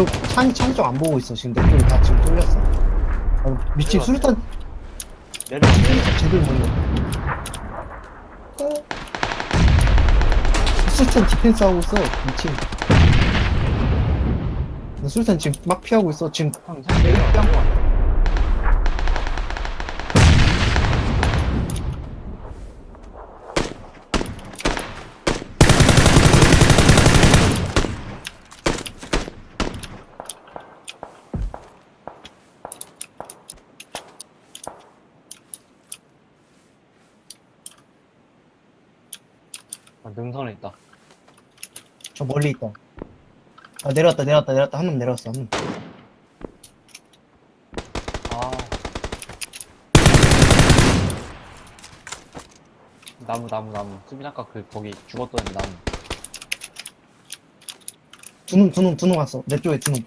쪽, 찬, 찬쪽안 보고 있어. 지금 내 쪽이 다 지금 뚫렸어. 어, 미친. 수류탄, 내려 제대로 몰려. 어. 수류탄 디펜스 하고 있어. 미친. 나 수류탄 지금 막 피하고 있어. 지금 형차 내려 내려 아, 능선에 있다 저 멀리 있다. 아, 내려왔다, 내려왔다, 내려왔다. 한 놈 내려왔어. 한 놈. 아 나무 나무 나무 수빈 아까 그 거기 죽었던 나무 두 놈, 두 놈, 두 놈 왔어. 내 쪽에 두 놈.